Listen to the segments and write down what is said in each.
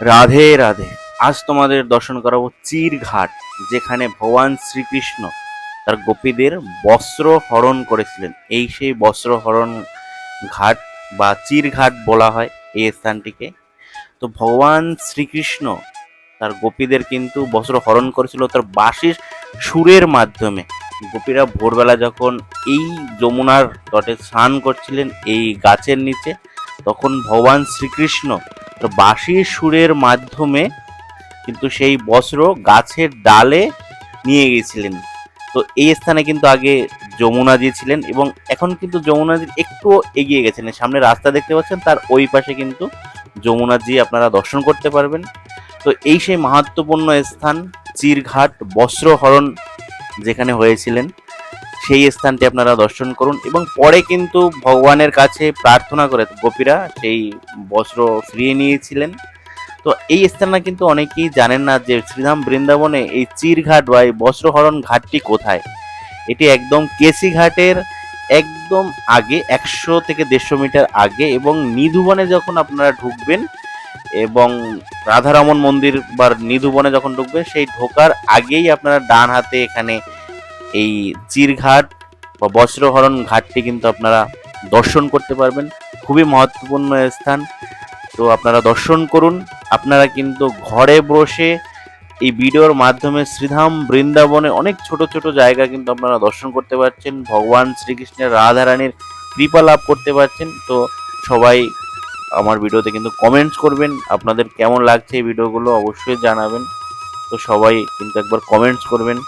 রাধে রাধে। আজ তোমাদের দর্শন করাবো চিরঘাট, যেখানে ভগবান শ্রীকৃষ্ণ তার গোপীদের বস্ত্র হরণ করেছিলেন। এই সেই বস্ত্র হরণ ঘাট বা চিরঘাট বলা হয় এই স্থানটিকে। তো ভগবান শ্রীকৃষ্ণ তার গোপীদের কিন্তু বস্ত্র হরণ করেছিল তার বাঁশির সুরের মাধ্যমে। গোপীরা ভোরবেলা যখন এই যমুনার তটে স্নান করছিলেন এই গাছের নিচে, তখন ভগবান শ্রীকৃষ্ণ তো বাঁশির সুরের মাধ্যমে কিন্তু সেই বস্ত্র গাছের ডালে নিয়ে গেছিলেন। তো এই স্থানে কিন্তু আগে যমুনাজি ছিলেন এবং এখন কিন্তু যমুনাজি একটু এগিয়ে গেছেন। সামনে রাস্তা দেখতে পাচ্ছেন, তার ওই পাশে কিন্তু যমুনাজি আপনারা দর্শন করতে পারবেন। তো এই সেই মাহাত্মপূর্ণ স্থান, চিরঘাট বস্ত্রহরণ যেখানে হয়েছিলেন সেই স্থানটি আপনারা দর্শন করুন এবং পরে কিন্তু ভগবানের কাছে প্রার্থনা করে গোপীরা সেই বস্ত্র ফিরিয়ে নিয়েছিলেন। তো এই স্থানটা কিন্তু অনেকেই জানেন না যে শ্রীধাম বৃন্দাবনে এই চিরঘাট বা এই বস্ত্রহরণ ঘাটটি কোথায়? এটি একদম কেসি ঘাটের একদম আগে একশো থেকে দেড়শো মিটার আগে এবং নিধুবনে যখন আপনারা ঢুকবেন এবং রাধারমন মন্দির বা নিধুবনে যখন ঢুকবেন, সেই ঢোকার আগেই আপনারা ডান হাতে এখানে এই চিরঘাট বা বস্ত্রহরণ ঘাটটি কিন্তু আপনারা দর্শন করতে পারবেন। খুবই মহত্বপূর্ণ স্থান। তো আপনারা দর্শন করুন। আপনারা কিন্তু ঘরে বসে এই ভিডিওর মাধ্যমে শ্রীধাম বৃন্দাবনে অনেক ছোট ছোট জায়গা কিন্তু আপনারা দর্শন করতে পারছেন। ভগবান শ্রীকৃষ্ণের রাধারানীর কৃপা লাভ করতে পারছেন। তো সবাই আমার ভিডিওতে কিন্তু কমেন্টস করবেন। আপনাদের কেমন লাগছে এই ভিডিওগুলো অবশ্যই জানাবেন। তো সবাই কিন্তু একবার কমেন্টস করবেন।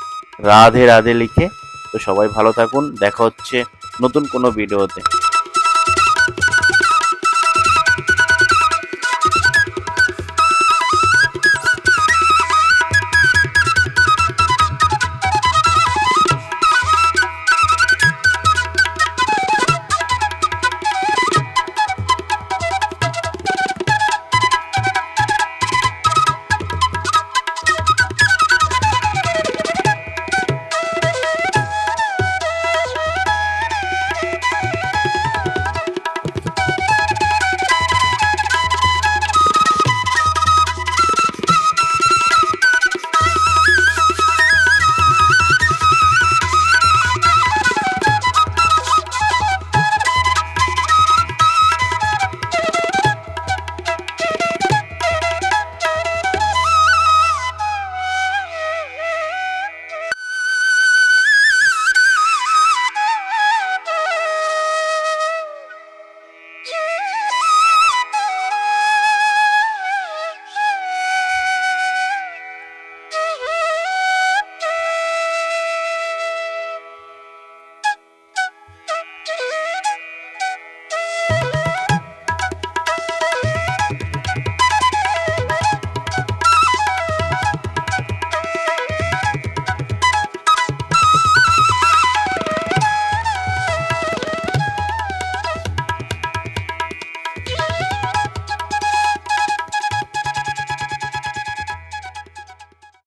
রাধে রাধে লিখে। তো সবাই ভালো থাকুন। দেখা হচ্ছে নতুন কোনো ভিডিওতে।